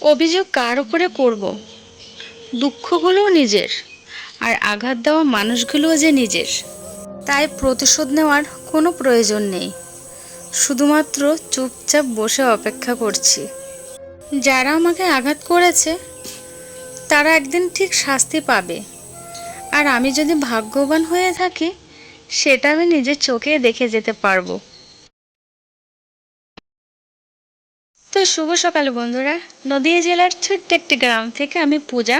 অভিযোগ কার উপরে করব? দুঃখগুলোও নিজের, আর আঘাত দেওয়া মানুষগুলোও যে নিজের। তাই প্রতিশোধ নেওয়ার কোনো প্রয়োজন নেই। শুধুমাত্র চুপচাপ বসে অপেক্ষা করছি। যারা আমাকে আঘাত করেছে, তারা একদিন ঠিক শাস্তি পাবে। আর আমি যদি ভাগ্যবান হয়ে থাকি, সেটা আমি নিজের চোখে দেখে যেতে পারব। তো শুভ সকাল বন্ধুরা। নদিয়া জেলার ছোট্ট একটি গ্রাম থেকে আমি পূজা।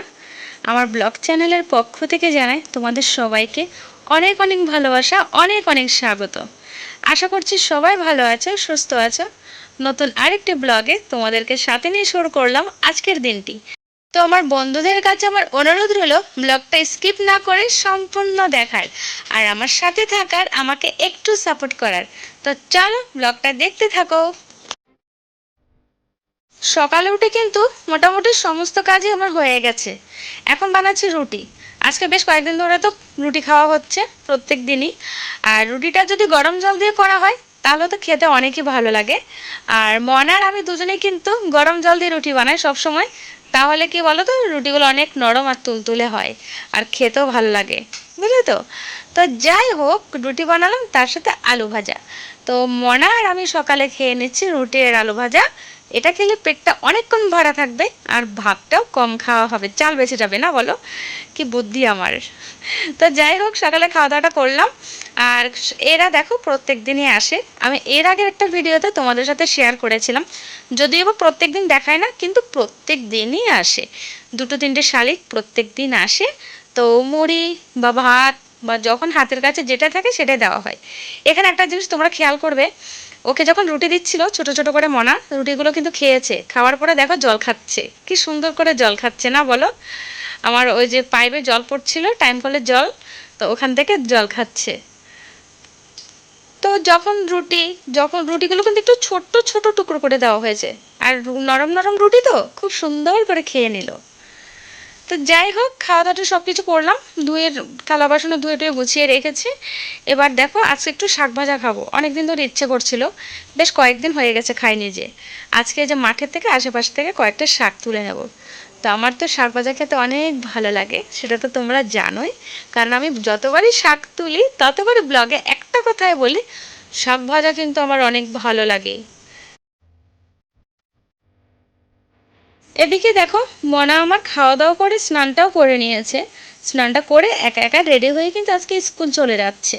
আমার ব্লগ চ্যানেলের পক্ষ থেকে জানাই তোমাদের সবাইকে অনেক অনেক ভালোবাসা, অনেক অনেক স্বাগত। আশা করছি সবাই ভালো আছো, সুস্থ আছো। নতুন আরেকটি ব্লগে তোমাদেরকে সাথে নিয়ে শুরু করলাম আজকের দিনটি। তো আমার বন্ধুদের কাছে আমার অনুরোধ হলো ব্লগটা স্কিপ না করে সম্পূর্ণ দেখার আর আমার সাথে থাকার, আমাকে একটু সাপোর্ট করার। তো চলো ব্লগটা দেখতে থাকো। সকালে উঠে কিন্তু মোটামুটি সমস্ত কাজই আমার হয়ে গেছে। এখন বানাচ্ছি রুটি। আজকে বেশ কয়েকদিন ধরে তো রুটি খাওয়া হচ্ছে প্রত্যেক দিনই। আর রুটিটা যদি গরম জল দিয়ে করা হয়, তাহলে তো খেতে অনেকই ভালো লাগে। আর মনার আমি দুজনেই কিন্তু গরম জল দিয়ে রুটি বানাই সব সময় তাহলে কি বলো তো রুটিগুলো অনেক নরম আর তুলতুলে হয়, আর খেতেও ভালো লাগে। বুঝলে তো? তো যাই হোক, রুটি বানালাম, তার সাথে আলু ভাজা। তো মনা আর আমি সকালে খেয়ে নিচ্ছি রুটি আর আলু ভাজা। এটা খেলে পেটটা অনেকক্ষণ ভরা থাকবে আর ভাতটাও কম খাওয়া হবে। চাল বেঁচে যাবে না বলো? কি বুদ্ধি আমার। তো যাই হোক, সকালে খাওয়া দাওয়াটা করলাম। আর এরা দেখো প্রত্যেক দিনই আসে। আমি এর আগের একটা ভিডিওতে তোমাদের সাথে শেয়ার করেছিলাম। যদিও বা প্রত্যেক দিন দেখায় না, কিন্তু প্রত্যেক দিনই আসে। দুটো তিনটে শালিক প্রত্যেক দিন আসে। তো মুড়ি বা ভাত বা যখন হাতের কাছে যেটা থাকে সেটাই দেওয়া হয়। এখানে একটা জিনিস তোমরা খেয়াল করবে, ওকে যখন রুটি দিচ্ছিল, ছোট ছোট করে মনা, রুটিগুলো কিন্তু খেয়েছে। খাওয়ার পরে দেখো জল খাচ্ছে। কি সুন্দর করে জল খাচ্ছে না বলো? আমার ওই যে পাইপে জল পড়ছিল টাইম কলের জল, তো ওখান থেকে জল খাচ্ছে। তো যখন রুটি, যখন রুটিগুলো কিন্তু একটু ছোট্ট ছোট টুকরো করে দেওয়া হয়েছে। আর নরম নরম রুটি তো, খুব সুন্দর করে খেয়ে নিল। তো যাই হোক খাওয়া দাওয়াটা সব কিছু করলাম। ধুয়ে থালা বাসনে ধুয়ে টুয়ে গুছিয়ে রেখেছি। এবার দেখো, আজকে একটু শাক ভাজা খাব। অনেক দিন ধরে ইচ্ছে করছিল। বেশ কয়েকদিন হয়ে গেছে খাইনি যে। আজকে যে মাঠের থেকে আশেপাশ থেকে কয়েকটা শাক তুলে নেব। তো আমার তো শাক ভাজা খেতে অনেক ভালো লাগে, সেটা তো তোমরা জানোই। কারণ আমি যতবারই শাক তুলি, ততবারই ব্লগে একটা কথাই বলি, শাক ভাজা কিন্তু আমার অনেক ভালো লাগে। এদিকে দেখো, মনা আমার খাওয়া দাওয়া করে স্নানটাও করে নিয়েছে। স্নানটা করে একা একা রেডি হয়ে কিন্তু আজকে স্কুল চলে যাচ্ছে।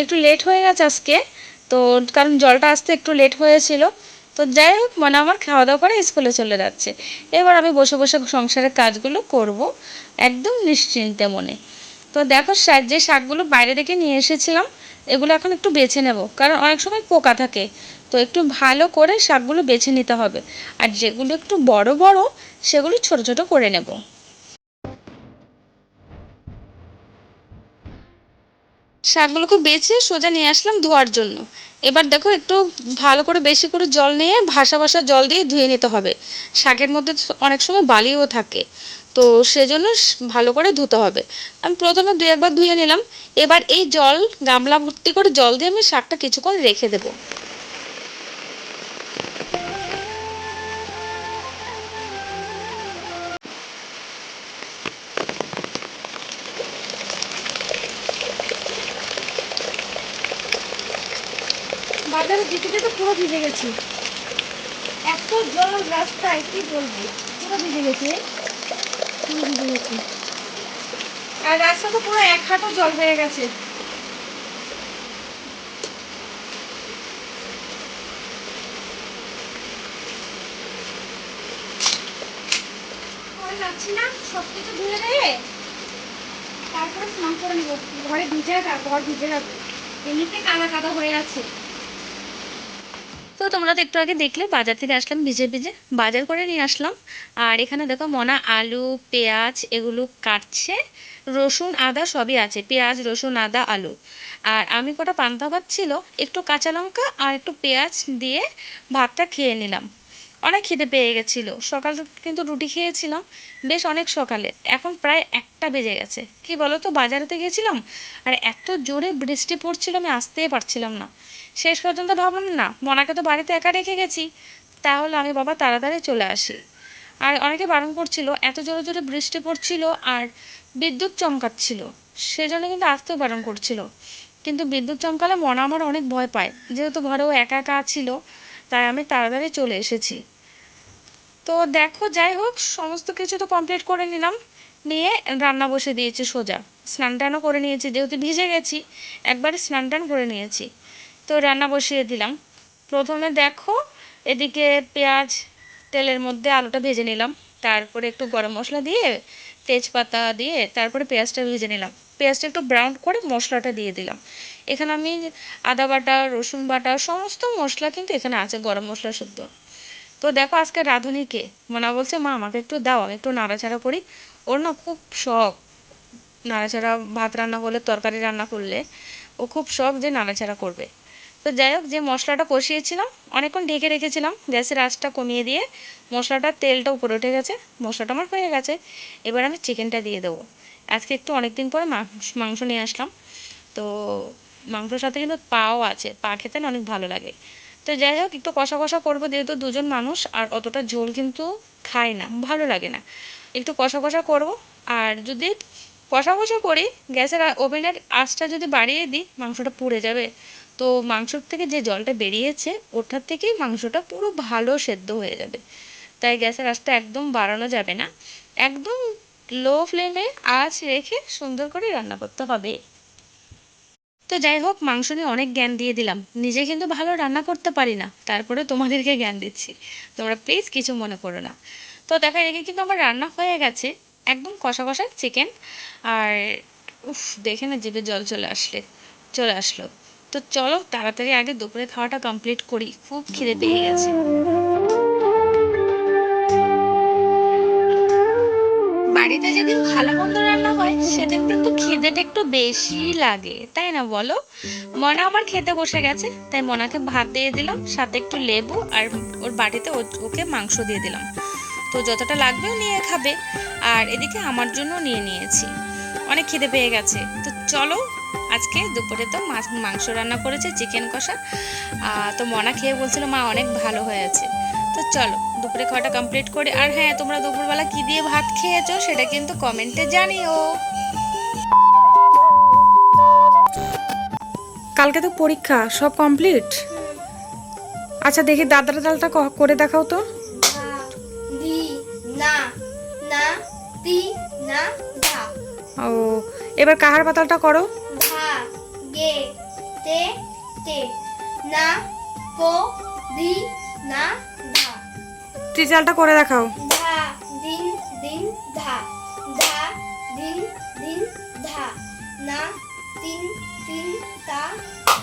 একটু লেট হয়ে গেছে আজকে, তো কারণ জলটা আসতে একটু লেট হয়েছিল। তো যাই হোক, মনে আমার খাওয়া দাওয়া করে স্কুলে চলে যাচ্ছে। এবার আমি বসে বসে সংসারের কাজগুলো করব, একদম নিশ্চিন্তে মনে। তো দেখো যে শাকগুলো বাইরে থেকে নিয়ে এসেছিলাম, এগুলো এখন একটু বেছে নেব, কারণ অনেক সময় পোকা থাকে। তো একটু ভালো করে শাকগুলো বেছে নিতে হবে। আর যেগুলো একটু বড় বড়, সেগুলো ছোট ছোট করে নেব। শাকগুলোকে বেছে সোজা নিয়ে আসলাম ধোয়ার জন্য। এবার দেখো একটু ভালো করে বেশি করে জল নিয়ে ভাসা ভাসা জল দিয়ে ধুয়ে নিতে হবে। শাকের মধ্যে অনেক সময় বালিও থাকে। তো সেজন্য ভালো করে ধুতে হবে। আমি প্রথমে দু একবার ধুয়ে নিলাম। এবার এই জল, গামলা ভর্তি করে জল দিয়ে আমি শাকটা কিছুক্ষণ রেখে দেবো। বাজারে যেতে যেতে পুরো ভিজে গেছি। এত জল রাস্তায়, কি বলব? পুরো ভিজে গেছে। ভিজে গেছে। আর রাস্তা তো পুরো এক হাঁটু জল হয়ে গেছে। যাচ্ছি না সব কিছু তারপরে স্নান করে নেব। ঘরে ভিজে ঘর ভিজে যাবে এমনিতে কাদা কাদা হয়ে আছে। তোমরা তো একটু আগে দেখলে, বাজার থেকে আসলাম ভিজে ভিজে, বাজার করে নিয়ে আসলাম। আর এখানে দেখো মনা আলু, পেঁয়াজ এগুলো কাটছে, রসুন, আদা সবই আছে, পেঁয়াজ, রসুন, আদা, আলু। আর আমি কটা পান্তা ভাত ছিল, একটু কাঁচা লঙ্কা আর একটু পেঁয়াজ দিয়ে ভাতটা খেয়ে নিলাম। অনেক খিদে পেয়ে গেছিল। সকাল কিন্তু রুটি খেয়েছিলাম, বেশ অনেক সকালে। এখন প্রায় একটা বেজে গেছে। কি বলো তো বাজারেতে গেছিলাম, আর এত জোরে বৃষ্টি পড়ছিল, আমি আসতেই পারছিলাম না। শেষ পর্যন্ত ভাবলাম, না, মনাকে তো বাড়িতে একা রেখে গেছি। তাহলে আমি বাবা তাড়াতাড়ি চলে আসি। আর অনেকে বারণ করছিল, এত জোরে জোরে বৃষ্টি পড়ছিল আর বিদ্যুৎ চমকাচ্ছিল। সেজন্য কিন্তু আসতেও বারণ করছিল। কিন্তু বিদ্যুৎ চমকালে মনে আমার অনেক ভয় পায়। যেহেতু ঘরেও একা একা ছিল, তাই আমি তাড়াতাড়ি চলে এসেছি। তো দেখো, যাই হোক, সমস্ত কিছু তো কমপ্লিট করে নিলাম। নিয়ে রান্না বসে দিয়েছি সোজা। স্নান টানও করে নিয়েছি। যেহেতু ভিজে গেছি, একবারে স্নান টান করে নিয়েছি। তো রান্না বসিয়ে দিলাম। প্রথমে দেখো, এদিকে পেঁয়াজ তেলের মধ্যে আলুটা ভেজে নিলাম। তারপরে একটু গরম মশলা দিয়ে, তেজপাতা দিয়ে তারপরে পেঁয়াজটা ভেজে নিলাম। পেঁয়াজটা একটু ব্রাউন করে মশলাটা দিয়ে দিলাম। এখানে আমি আদা বাটা, রসুন বাটা, সমস্ত মশলা কিন্তু এখানে আছে গরম মশলা শুদ্ধ। তো দেখো আজকে রাঁধুনিকে মনা বলছে, মা, আমাকে একটু দাও, আমি একটু নাড়াচাড়া করি। ওর না খুব শখ নাড়াচাড়া, ভাত রান্না করলে তরকারি রান্না করলে। ও খুব শখ যে নাড়াচাড়া করবে। তো যাই হোক, যে মশলাটা কষিয়েছিলাম, অনেকক্ষণ ঢেকে রেখেছিলাম, গ্যাসের আঁচটা কমিয়ে দিয়ে মশলাটার তেলটা উপরে উঠে গেছে, মশলাটা আমার হয়ে গেছে। এবার আমি চিকেনটা দিয়ে দেবো। আজকে একটু অনেক দিন পরে মাংস নিয়ে আসলাম। তো মাংসর সাথে কিন্তু পাও আছে, পা খেতে না অনেক ভালো লাগে। তো যাই হোক, একটু কষা কষা করব, যেহেতু দুজন মানুষ, আর অতটা ঝোল কিন্তু খায় না, ভালো লাগে না। একটু কষা কষা করব, আর যদি কষা কষা করি, গ্যাসের ওভেনের আঁচটা যদি বাড়িয়ে দিই, মাংসটা পুড়ে যাবে। তো মাংসর থেকে যে জলটা বেরিয়েছে ওটার থেকেই মাংসটা পুরো ভালো সেদ্ধ হয়ে যাবে। তাই গ্যাসের আঁচটা একদম বাড়ানো যাবে না। একদম লো ফ্লেমে আঁচ রেখে সুন্দর করে রান্না করতে হবে। তো যাই হোক, মাংস নিয়ে অনেক জ্ঞান দিয়ে দিলাম। নিজে কিন্তু ভালো রান্না করতে পারি না, তারপরে তোমাদেরকে জ্ঞান দিচ্ছি। তোমরা প্লিজ কিছু মনে করো না। তো দেখা এদিকে কিন্তু আমার রান্না হয়ে গেছে। একদম কষা কষা চিকেন আর উফ, দেখে না জিভে জল চলে আসলে, চলে আসলো। তো চলো তাড়াতাড়ি আগে দুপুরে খাওয়াটা কমপ্লিট করি। খুব খিদে পেয়ে গেছে। বাড়িতে যেদিন ভালো মন্দ রান্না হয় সেদিন কিন্তু খিদেটা একটু বেশি লাগে তাই না বলো? মনা আমার খেতে বসে গেছে তাই মনাকে ভাত দিয়ে দিলাম সাথে একটু লেবু আর ওর বাটিতে ও- ওকে মাংস দিয়ে দিলাম। তো যতটা লাগবেও নিয়ে খাবে আর এদিকে আমার জন্য নিয়ে নিয়েছি। অনেক খিদে পেয়ে গেছে। তো চলো আজকে দুপুরে তো মাছ মাংস রান্না করেছে চিকেন কষা। তো মনা খেয়ে বলছিল মা অনেক ভালো হয়েছে। তো চলো দুপুরে খাওয়াটা কমপ্লিট করে। আর হ্যাঁ তোমরা দুপুরবেলা কি দিয়ে ভাত খেয়েছো সেটা কিন্তু কমেন্টে জানিও। কালকে তো পরীক্ষা সব কমপ্লিট আচ্ছা দেখি দাদার তালটা ক- করে দেখাও তো। না না না ও এবার কাহার পাতালটা করো? ধা গে তে তে না পো দি না ধা। ত্রিচালটা করে দেখাও। ধা দিন দিন ধা। ধা দিন দিন ধা। না তিন তিন তা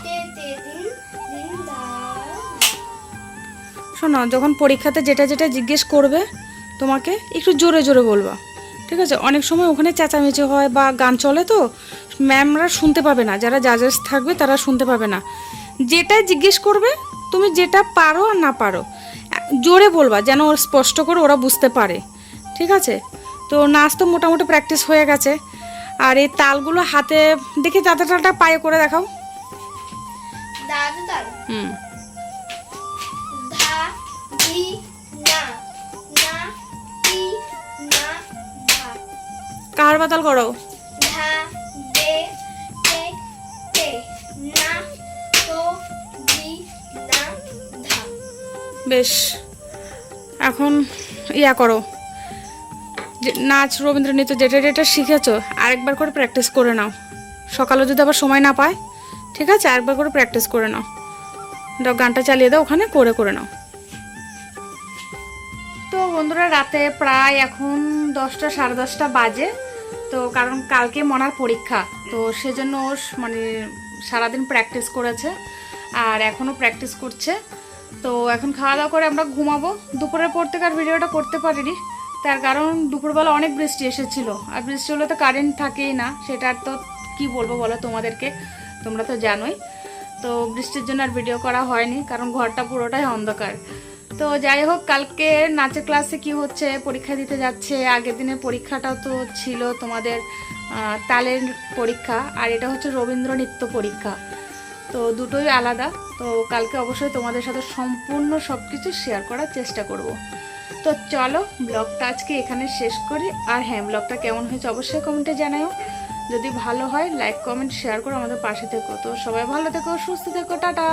তে তে দিন দিন ধা। শোনো যখন পরীক্ষাতে যেটা যেটা জিজ্ঞেস করবে তোমাকে একটু জোরে জোরে বলবা। ঠিক আছে? অনেক সময় ওখানে চেঁচামেচি হয় বা গান চলে তো ম্যামরা শুনতে পাবে না। যারা জাজেস থাকবে তারা শুনতে পাবে না। যেটা জিজ্ঞেস করবে তুমি যেটা পারো আর না পারো জোরে বলবা যেন ওর স্পষ্ট করে ওরা বুঝতে পারে। ঠিক আছে? তো নাচ তো মোটামুটি প্র্যাকটিস হয়ে গেছে। আর এই তালগুলো হাতে দেখি দাদা তালটা পায়ে করে দেখাও। হুম। বাতাল করো। বেশ, এখন ইয়া করো। নাচ রবীন্দ্রনৃত্য যেটা যেটা শিখেছো, আরেকবার করে প্র্যাকটিস করে নাও। সকালে যদি আবার সময় না পায়, ঠিক আছে? আরেকবার করে প্র্যাকটিস করে নাও। দাও গানটা চালিয়ে দাও, ওখানে করে করে নাও। তো বন্ধুরা, রাতে প্রায় এখন দশটা, সাড়ে দশটা বাজে। তো কারণ কালকে মনার পরীক্ষা, তো সেজন্য ও মানে সারাদিন প্র্যাকটিস করেছে আর এখনও প্র্যাকটিস করছে। তো এখন খাওয়া দাওয়া করে আমরা ঘুমাবো। দুপুরের পর থেকে আর ভিডিওটা করতে পারিনি। তার কারণ দুপুরবেলা অনেক বৃষ্টি এসেছিল। আর বৃষ্টি হলে তো কারেন্ট থাকেই না। সেটা আর তো কী বলব বলো তোমাদেরকে? তোমরা তো জানোই। তো বৃষ্টির জন্য আর ভিডিও করা হয়নি, কারণ ঘরটা পুরোটাই অন্ধকার। তো যাই হোক, কালকে নাচের ক্লাসে কি হচ্ছে? পরীক্ষা দিতে যাচ্ছে। আগের দিনের পরীক্ষাটাও তো ছিল তোমাদের তালের পরীক্ষা আর এটা হচ্ছে রবীন্দ্র নৃত্য পরীক্ষা। তো দুটোই আলাদা। তো কালকে অবশ্যই তোমাদের সাথে সম্পূর্ণ সব কিছু শেয়ার করার চেষ্টা করব। তো চলো ব্লগটা আজকে এখানে শেষ করি। আর হ্যাঁ ব্লগটা কেমন হয়েছে অবশ্যই কমেন্টে জানাও যদি ভালো হয় লাইক কমেন্ট শেয়ার করো আমাদের পাশে থেকো। তো সবাই ভালো থেকো, সুস্থ থেকো, টাটা!